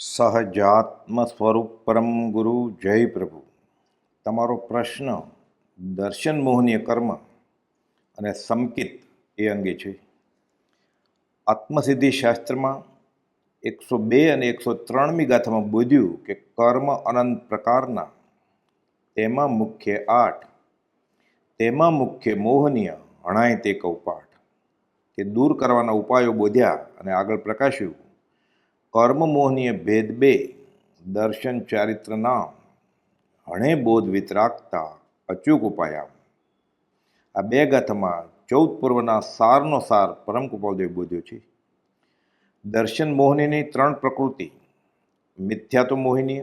સહજાત્મ સ્વરૂપ પરમ ગુરુ, જય પ્રભુ. તમારો પ્રશ્ન દર્શન મોહનીય કર્મ અને સંકિત એ અંગે છે. આત્મસિદ્ધિ શાસ્ત્રમાં એકસો બે અને એકસો ત્રણમી ગાથામાં બોધ્યું કે કર્મ અનંત પ્રકારના, તેમાં મુખ્ય આઠ, તેમાં મુખ્ય મોહનીય હણાય તે કૌપાઠ. તે દૂર કરવાના ઉપાયો બોધ્યા અને આગળ પ્રકાશ્યું. કર્મ મોહનીય ભેદ બે, દર્શન ચારિત્ર નામ, હણે બોધ વિતરાગતા, અચૂક ઉપાયામ. આ બે ગાથામાં ચૌદ પૂર્વના સારનો સાર પરમ કૃપાલદેવ બોધ્યો છે. દર્શન મોહિનીની ત્રણ પ્રકૃતિ, મિથ્યાત્વ મોહિની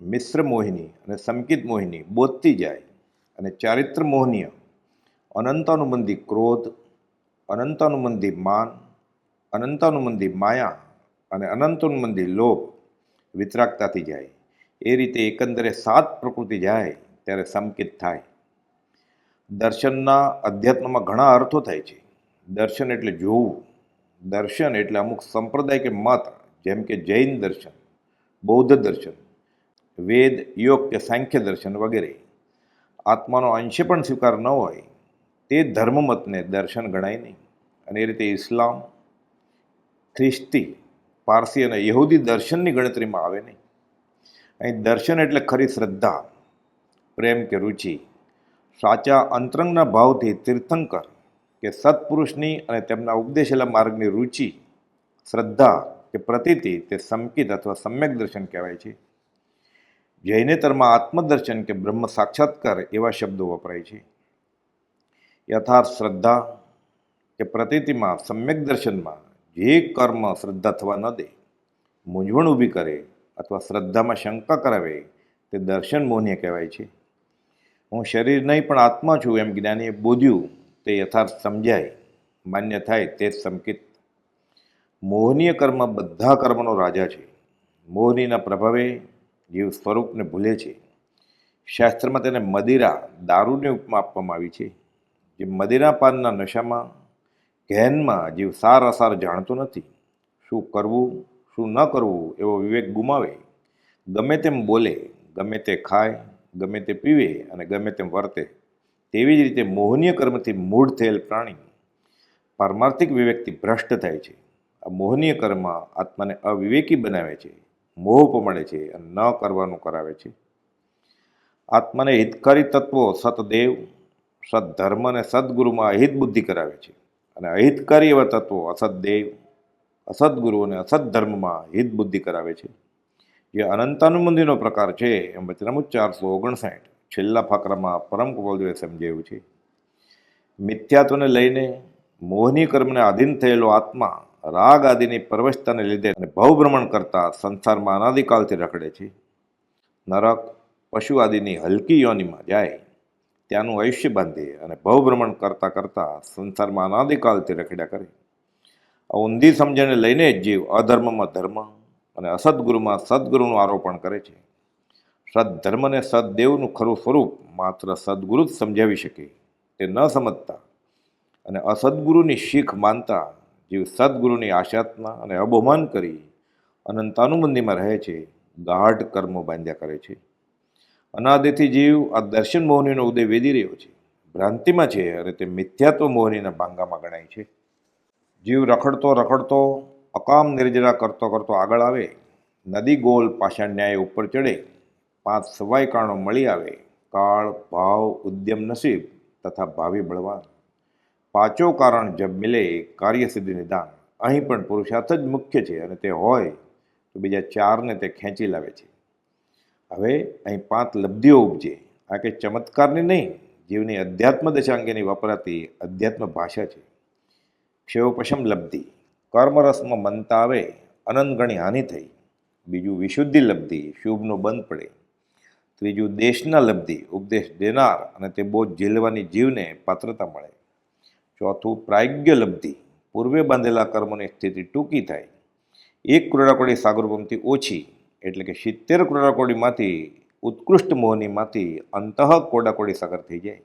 મિશ્ર મોહિની અને સંકિત મોહિની બોધતી જાય અને ચારિત્ર મોહનીય, અનંતાનુબંધી ક્રોધ, અનંતાનુબંધી માન, અનંતાનુબંધી માયા અને અનંતોન્મંદી લોભ, વિતરાગતાથી જાય. એ રીતે એકંદરે સાત પ્રકૃતિ જાય ત્યારે સંકિત થાય. દર્શનના અધ્યાત્મમાં ઘણા અર્થો થાય છે. દર્શન એટલે જોવું. દર્શન એટલે અમુક સંપ્રદાય કે મત જેમ કે જૈન દર્શન, બૌદ્ધ દર્શન, વેદ યોગ કે સાંખ્ય દર્શન વગેરે. આત્માનો અંશે પણ સ્વીકાર ન હોય, તે ધર્મમતને દર્શન ગણાય નહીં. અને એ રીતે ઇસ્લામ, ખ્રિસ્તી પારસી અને યહૂદી દર્શનની ગણતરીમાં આવે નહીં. અહીં દર્શન એટલે ખરી શ્રદ્ધા, પ્રેમ કે રુચિ. સાચા અંતરંગના ભાવથી તીર્થંકર કે સત્પુરુષની અને તેમના ઉપદેશેલા માર્ગની રુચિ, શ્રદ્ધા કે પ્રતીતિ તે સંકિત અથવા સમ્યક દર્શન કહેવાય છે. જૈનેતરમાં આત્મદર્શન કે બ્રહ્મ સાક્ષાત્કાર એવા શબ્દો વપરાય છે. યથાર્થ શ્રદ્ધા કે પ્રતીતિમાં, સમ્યક દર્શનમાં જે કર્મ શ્રદ્ધા થવા ન દે, મૂંઝવણ ઊભી કરે અથવા શ્રદ્ધામાં શંકા કરાવે, તે દર્શન મોહનીય કહેવાય છે. હું શરીર નહીં, પણ આત્મા છું એમ જ્ઞાનીએ બોધ્યું, તે યથાર્થ સમજાય, માન્ય થાય તે જ સંકિત. મોહનીય કર્મ બધા કર્મનો રાજા છે. મોહનીના પ્રભાવે જીવ સ્વરૂપને ભૂલે છે. શાસ્ત્રમાં તેને મદિરા દારૂની ઉપમા આપવામાં આવી છે. જે મદિરા પાનના નશામાં ઘેનમાં જીવ સાર અસાર જાણતો નથી. શું કરવું, શું ન કરવું એવો વિવેક ગુમાવે. ગમે તેમ બોલે, ગમે તે ખાય, ગમે તે પીવે અને ગમે તેમ વર્તે, તેવી જ રીતે મોહનીય કર્મથી મૂળ થયેલ પ્રાણી પારમાર્થિક વિવેકથી ભ્રષ્ટ થાય છે. આ મોહનીય કર્મ આત્માને અવિવેકી બનાવે છે, મોહ પમાડે છે અને ન કરવાનું કરાવે છે. આત્માને હિતકારી તત્વો સતદેવ, સદધર્મ અને સદગુરુમાં અહિત બુદ્ધિ કરાવે છે. અને અહિતકારી એવા તત્વો અસદદેવ અસદગુરુ અને અસદધર્મમાં હિત બુદ્ધિ કરાવે છે. જે અનંતાનુબંધીનો પ્રકાર છે એમ વચનામું ચારસો ઓગણસાઠ. છેલ્લા ફકરામાં પરમ કુપાલદેવે સમજાવ્યું છે. મિથ્યાત્વને લઈને મોહની કર્મને આધીન થયેલો આત્મા રાગ આદિની પરવશતાને લીધે અને ભવભ્રમણ કરતા સંસારમાં અનાદિકાલથી રખડે છે. નરક પશુ આદિની હલકી યોનિમાં જાય. ત્યાંનું આયુષ્ય બાંધે અને ભવભ્રમણ કરતાં કરતાં સંસારમાં અનાદિકાલથી રખડ્યા કરે. આ ઊંધી સમજણને લઈને જ જીવ અધર્મમાં ધર્મ અને અસદગુરુમાં સદગુરુનું આરોપણ કરે છે. સદધર્મ અને સદદેવનું ખરું સ્વરૂપ માત્ર સદગુરુ જ સમજાવી શકે, તે ન સમજતા. અને અસદગુરુની શીખ માનતા જીવ સદગુરુની આશાત્મા અને અબહમાન કરી અનંતાનુબંધીમાં રહે છે, ગાઢ કર્મો બાંધ્યા કરે છે. અનાદિથી જીવ આ દર્શન મોહનીનો ઉદય વેધી રહ્યો છે. ભ્રાંતિમાં છે અને તે મિથ્યાત્વ મોહનીના ભાંગામાં ગણાય છે. જીવ રખડતો રખડતો, અકામ નિર્જરા કરતો કરતો આગળ આવે, નદી ગોલ પાષાણ ન્યાય ઉપર ચડે, પાંચ સવાય કારણો મળી આવે, કાળ, ભાવ, ઉદ્યમ નસીબ તથા ભાવિ બળવાન. પાંચો કારણ જબ મિલે કાર્યસિદ્ધિ નિદાન. અહીં પણ પુરુષાર્થ જ મુખ્ય છે અને તે હોય તો બીજા ચારને તે ખેંચી લાવે છે. હવે અહીં પાંચ લબ્ધિઓ ઉપજે. આ કે ચમત્કારની નહીં, જીવની અધ્યાત્મ દશા અંગેની વપરાતી અધ્યાત્મ ભાષા છે. ક્ષયોપશમ લબ્ધિ, કર્મરસમાં મનતા આવે, અનંત ગણી હાનિ થઈ. બીજું વિશુદ્ધિ લબ્ધિ, શુભનો બંધ પડે. ત્રીજું દેશના લબ્ધિ, ઉપદેશ દેનાર અને તે બોજ ઝીલવાની જીવને પાત્રતા મળે. ચોથું પ્રાગ્ય લબ્ધિ, પૂર્વે બાંધેલા કર્મોની સ્થિતિ ટૂંકી થાય. એક ક્રોડાકોડી સાગરપંપથી ઓછી એટલે કે સિત્તેર ક્રોડાકોડીમાંથી ઉત્કૃષ્ટ મોહનીમાંથી અંતઃ કોડાકોડી સાગર થઈ જાય.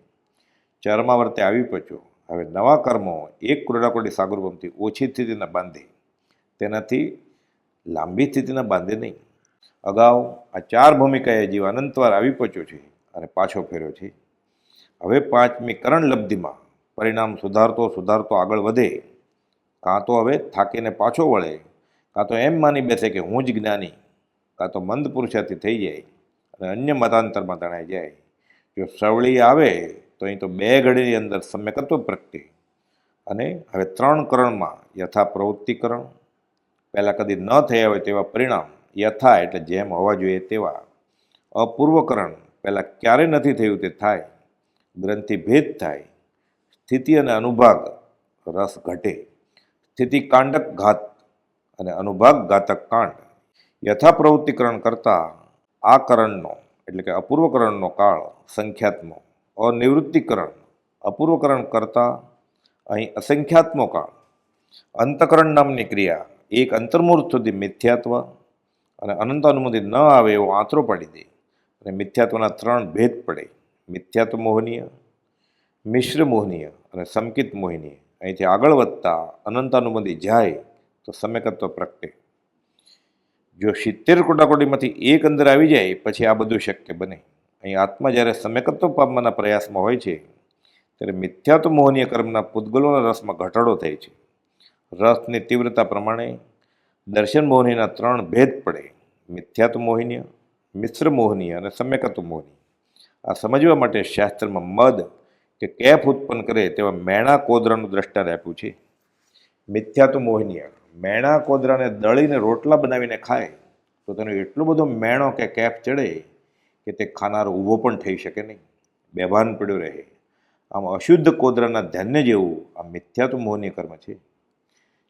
ચરમાવર્તે આવી પહોંચ્યો હવે નવા કર્મો એક ક્રોડાકોડી સાગરભમથી ઓછી સ્થિતિને બાંધે. તેનાથી લાંબી સ્થિતિના બાંધે નહીં. અગાઉ આ ચાર ભૂમિકાએ જીવ અનંતવાર આવી પહોંચ્યો છે અને પાછો ફેર્યો છે. હવે પાંચમી કરણ લબ્ધિમાં પરિણામ સુધારતો સુધારતો આગળ વધે. કાં તો હવે થાકીને પાછો વળે, કાં તો એમ માની બેસે કે હું જ જ્ઞાની કાં તો મંદ પુરુષાથી થઈ જાય અને અન્ય મતાંતરમાં તણાઈ જાય. જો સવળી આવે, તો અહીં તો બે ઘડીની અંદર સમ્યકત્વ પ્રગટે. અને હવે ત્રણ કરણમાં યથા પ્રવૃત્તિકરણ પહેલાં કદી ન થયા હોય તેવા પરિણામ, યથા એટલે જેમ હોવા જોઈએ તેવા. અપૂર્વકરણ, પહેલાં ક્યારે નથી થયું તે થાય. ગ્રંથિ ભેદ થાય. સ્થિતિ અને અનુભાગ રસ ઘટે. સ્થિતિ કાંડક ઘાત અને અનુભાગ ઘાતક કાંડ. યથા પ્રવૃત્તિકરણ કરતાં આ કરણનો, એટલે કે અપૂર્વકરણનો કાળ સંખ્યાત્મો અનિવૃત્તિકરણ, અપૂર્વકરણ કરતાં અહીં અસંખ્યાત્મો કાળ. અંતકરણ નામની ક્રિયા એક અંતર્મુહૂર્ત સુધી મિથ્યાત્વ અને અનંત અનુમતિ ન આવે એવો આંતરો પાડી દે. અને મિથ્યાત્વના ત્રણ ભેદ પડે. મિથ્યાત્વ મોહનીય, મિશ્ર મોહનીય અને સંકિત મોહિનીય. અહીંથી આગળ વધતા અનંત અનુમતિ જાય તો સમ્યકત્વ પ્રગટે. જો સિત્તેર કોટાકોટીમાંથી એક અંદર આવી જાય, પછી આ બધું શક્ય બને. અહીં આત્મા જ્યારે સમ્યકત્વ પામવાના પ્રયાસમાં હોય છે, ત્યારે મિથ્યાત્વ મોહનીય કર્મના પૂતગલોના રસમાં ઘટાડો થાય છે. રસની તીવ્રતા પ્રમાણે દર્શન મોહનીના ત્રણ ભેદ પડે. મિથ્યાત્વ મોહિનીય, મિશ્ર મોહનીય અને સમ્યકત્વ મોહની આ સમજવા માટે શાસ્ત્રમાં મદ કે કેફ ઉત્પન્ન કરે તેવા મેણા કોદરાનું દ્રષ્ટાંત આપ્યું છે. મિથ્યાત્વ મોહનીય મેણા કોદરાને દળીને રોટલા બનાવીને ખાય, તો તેનો એટલો બધો મેણો કે કેફ ચડે કે તે ખાનાર ઊભો પણ થઈ શકે નહીં. બેભાન પડ્યો રહે. આમ અશુદ્ધ કોદરાના ધ્યાનને જેવું આ મિથ્યાત્વ મોહનીય કર્મ છે.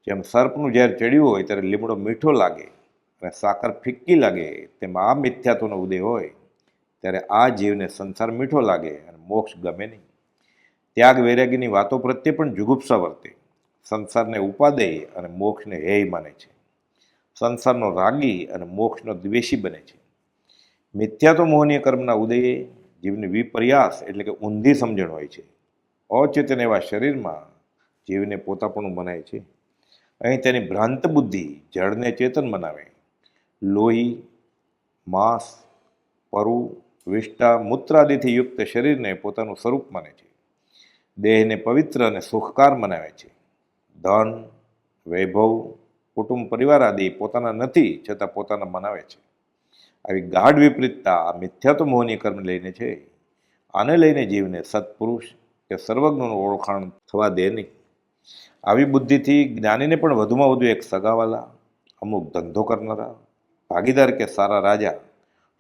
જેમ સર્પનું ઝેર ચડ્યું હોય, ત્યારે લીમડો મીઠો લાગે અને સાકર ફિક્કી લાગે, તેમ આ મિથ્યાત્વનો ઉદય હોય. ત્યારે આ જીવને સંસાર મીઠો લાગે અને મોક્ષ ગમે નહીં. ત્યાગ વૈરાગ્યની વાતો પ્રત્યે પણ જુગુપ્સા વર્તે. સંસારને ઉપાદેય અને મોક્ષને હેય માને છે. સંસારનો રાગી અને મોક્ષનો દ્વેષી બને છે. મિથ્યાત્વ મોહનીય કર્મના ઉદયે, જીવની વિપર્યાસ એટલે કે ઊંધી સમજણ હોય છે. અચેતન એવા શરીરમાં જીવને પોતાપણું મનાય છે. અહીં તેની ભ્રાંત બુદ્ધિ જળને ચેતન બનાવે લોહી, માંસ, પરુ વિષ્ટા મૂત્રાદિથી યુક્ત શરીરને પોતાનું સ્વરૂપ માને છે. દેહને પવિત્ર અને સુખકાર મનાવે છે. ધન, વૈભવ, કુટુંબ, પરિવાર આદિ પોતાના નથી, છતાં પોતાના મનાવે છે. આવી ગાઢ વિપરીતતા, આ મિથ્યાત્વ મોહની કર્મ લઈને છે. આને લઈને જીવને સત્પુરુષ કે સર્વજ્ઞનું ઓળખાણ થવા દે નહીં. આવી બુદ્ધિથી જ્ઞાનીને પણ વધુમાં વધુ એક સગાવાલા, અમુક ધંધો કરનારા, ભાગીદાર કે સારા રાજા,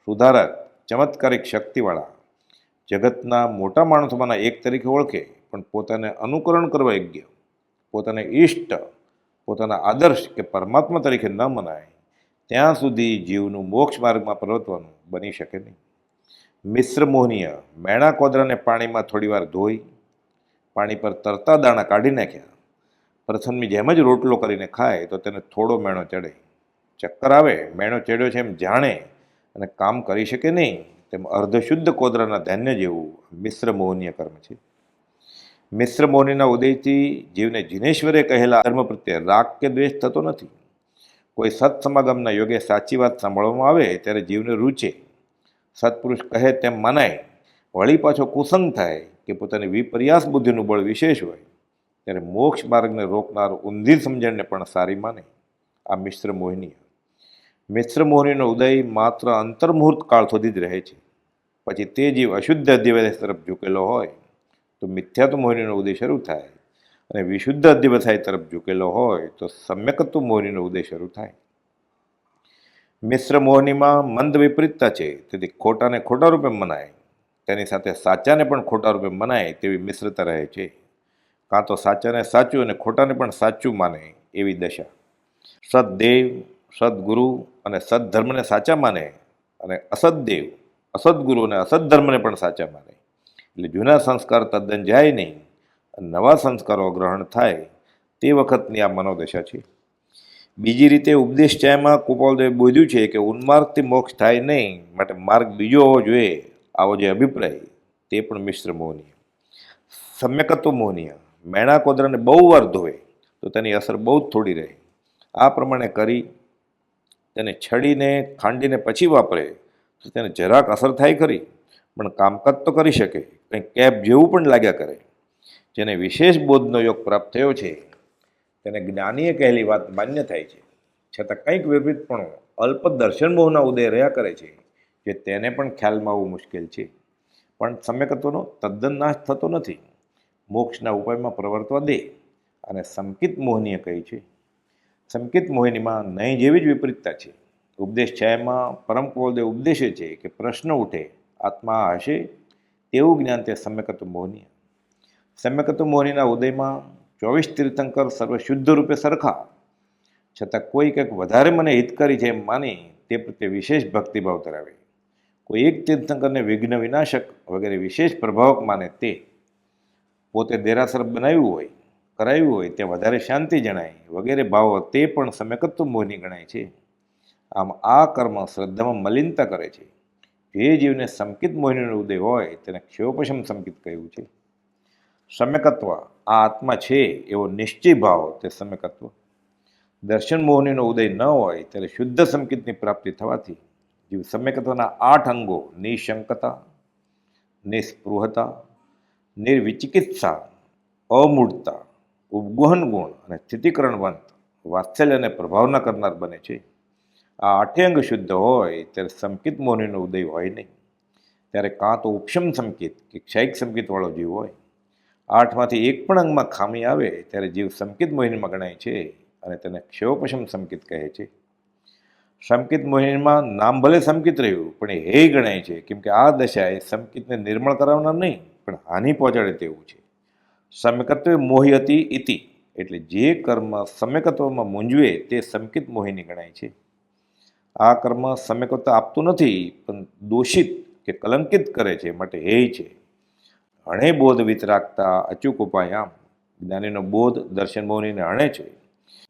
સુધારક, ચમત્કારિક શક્તિવાળા, જગતના મોટા માણસોમાંના એક તરીકે ઓળખે, પણ પોતાને અનુકરણ કરવા યોગ્ય. પોતાને ઈષ્ટ, પોતાના આદર્શ કે પરમાત્મા તરીકે ન મનાય, ત્યાં સુધી જીવનું મોક્ષ માર્ગમાં પ્રવર્તવાનું બની શકે નહીં. મિશ્ર મોહનીય મેણા કોદરાને પાણીમાં થોડીવાર ધોઈ, પાણી પર તરતા દાણા કાઢી નાખ્યા. પ્રથમની જેમ જ રોટલો કરીને ખાય તો તેને થોડો મેણો ચડે. ચક્કર આવે, મેણો ચડ્યો છે એમ જાણે અને કામ કરી શકે નહીં. તેમ અર્ધશુદ્ધ કોદરાના ધાન્ય જેવું મિશ્ર મોહનીય કર્મ છે. મિશ્ર મોહનીના ઉદયથી જીવને જીનેશ્વરે કહેલા ધર્મ પ્રત્યે રાગ કે દ્વેષ થતો નથી. કોઈ સત્સમાગમના યોગે સાચી વાત સાંભળવામાં આવે ત્યારે જીવને રૂચે. સત્પુરુષ કહે તેમ મનાય. વળી પાછો કુસંગ થાય કે પોતાની વિપર્યાસ બુદ્ધિનું બળ વિશેષ હોય. ત્યારે મોક્ષ માર્ગને રોકનાર ઊંધી સમજણને પણ સારી માને. આ મિશ્ર મોહિની. મિશ્ર મોહિનીનો ઉદય માત્ર અંતર્મુહૂર્ત કાળ સુધી જ રહે છે. પછી તે જીવ અશુદ્ધ અધ્યવસાય તરફ ઝૂકેલો હોય. તો મિથ્યાત્વ મોહિનીનો ઉદય શરૂ થાય અને વિશુદ્ધ અધ્યવસાય તરફ ઝૂકેલો હોય તો સમ્યકત્વ મોહિનીનો ઉદય શરૂ થાય. મિશ્ર મોહનીમાં મંદ વિપરીતતા છે, તેથી ખોટાને ખોટા રૂપે મનાય. તેની સાથે સાચાને પણ ખોટા રૂપે મનાય તેવી મિશ્રતા રહે છે. કાં તો સાચાને સાચું અને ખોટાને પણ સાચું માને એવી દશા. સદદેવ, સદગુરુ અને સદધર્મને સાચા માને અને અસદદેવ, અસદગુરુ અને અસદધર્મને પણ સાચા માને. એટલે જૂના સંસ્કાર તદ્દન જાય નહીં નવા સંસ્કારો ગ્રહણ થાય, તે વખતની આ મનોદશા છે. બીજી રીતે ઉપદેશ ચાયમાં કુપાલદેવે બોધ્યું છે કે ઉન્માર્ગથી મોક્ષ થાય નહીં, માટે માર્ગ બીજો હોવો જોઈએ, આવો જે અભિપ્રાય, તે પણ મિશ્ર મોહનીય. સમ્યકત્વ મોહનીય, મેણા કોદરાને બહુ વાર ધોવે, તો તેની અસર બહુ જ થોડી રહે. આ પ્રમાણે કરી, તેને છડીને, ખાંડીને પછી વાપરે, તો તેને જરાક અસર થાય ખરી, પણ કામકાજ તો કરી શકે. કંઈ કેપ જેવું પણ લાગ્યા કરે, જેને વિશેષ બોધનો યોગ પ્રાપ્ત થયો છે, તેને જ્ઞાનીએ કહેલી વાત માન્ય થાય છે. છતાં કંઈક વિપરીતપણું અલ્પ દર્શન મોહના ઉદય રહ્યા કરે છે, જે તેને પણ ખ્યાલમાં આવવું મુશ્કેલ છે. પણ સમ્યકત્વનો તદ્દન નાશ થતો નથી. મોક્ષના ઉપાયમાં પ્રવર્તવા દે અને સંકિત મોહનીય કહે છે. સંકિત મોહિનીમાં નહીં જેવી જ વિપરીતતા છે. ઉપદેશ છાયામાં પરમ ઉપદેશે છે કે પ્રશ્ન ઉઠે, આત્મા હશે તેવું જ્ઞાન તે સમ્યકત્વ મોહનીય. સમ્યકત્વ મોહનીના ઉદયમાં ચોવીસ તીર્થંકર સર્વ શુદ્ધ રૂપે સરખા. છતાં કોઈ કંઈક વધારે મને હિતકારી છે એમ માની તે પ્રત્યે વિશેષ ભક્તિભાવ ધરાવે. કોઈ એક તીર્થંકરને વિઘ્ન વિનાશક વગેરે વિશેષ પ્રભાવક માને તે. પોતે દેરાસર બનાવ્યું હોય કરાવ્યું હોય તે વધારે શાંતિ જણાય, વગેરે ભાવો તે પણ સમ્યકત્વ મોહની ગણાય છે. આમ આ કર્મ શ્રદ્ધામાં મલિનતા કરે છે. જે જીવને સંકિત મોહિનીનો ઉદય હોય, તેને ક્ષયોપશમ સંકિત કહ્યું છે. સમ્યકત્વ, આ આત્મા છે એવો નિશ્ચય ભાવ તે સમ્યકત્વ. દર્શન મોહનીનો ઉદય ન હોય, ત્યારે શુદ્ધ સંકિતની પ્રાપ્તિ થવાથી જીવ સમ્યકત્વના આઠ અંગો નિશંકતા, નિસ્પૃહતા, નિર્વિચિકિત્સા અમૂળતા ઉપગોહન ગુણ અને સ્થિતિકરણવંત વાત્સલ્ય અને પ્રભાવના કરનાર બને છે. આ આઠે અંગ શુદ્ધ હોય, ત્યારે સંકિત મોહનીનો ઉદય હોય નહીં. ત્યારે કાં તો ઉપશમ સંકિત કે ક્ષયિક સંકિતવાળો જીવ હોય. આઠમાંથી એક પણ અંગમાં ખામી આવે, ત્યારે જીવ સંકિત મોહિનીમાં ગણાય છે અને તેને ક્ષયોપશમ સંકિત કહે છે. સંકિત મોહિનીમાં નામ ભલે સંકિત રહ્યું, પણ એ હે ગણાય છે, કેમ કે આ દશા એ સંકિતને નિર્મળ કરાવનાર નહીં, પણ હાનિ પહોંચાડે તેવું છે. સમ્યકત્વે મોહી હતી ઇતિ, એટલે જે કર્મ સમ્યકત્વમાં મૂંઝવે, તે સંકિત મોહિની ગણાય છે. આ કર્મ સમ્યકત્વ આપતું નથી, પણ દોષિત કે કલંકિત કરે છે માટે હેય છે. હણે બોધ વિતરાગતા અચૂક ઉપાયામ જ્ઞાનીનો બોધ દર્શન મોહનીને હણે છે.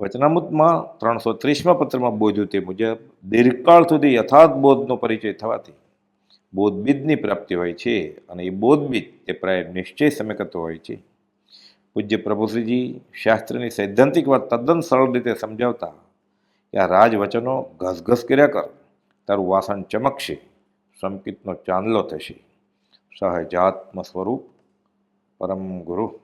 વચનામૃતમાં ત્રણસો ત્રીસમાં પત્રમાં બોધ્યું તે મુજબ, દીર્ઘકાળ સુધી યથાર્થ બોધનો પરિચય થવાથી બોધબીજની પ્રાપ્તિ હોય છે અને એ બોધબીજ તે પ્રાય નિશ્ચય સમ્યકત્વ હોય છે. પૂજ્ય પ્રભુશ્રીજી શાસ્ત્રની સૈદ્ધાંતિક વાત તદ્દન સરળ રીતે સમજાવતા કે આ રાજવચનો ઘસઘસ કર્યા કર. તારું વાસણ ચમકશે, સંકિતનો ચાંદલો થશે. સહજાત્મ સ્વરૂપ પરમ ગુરુ.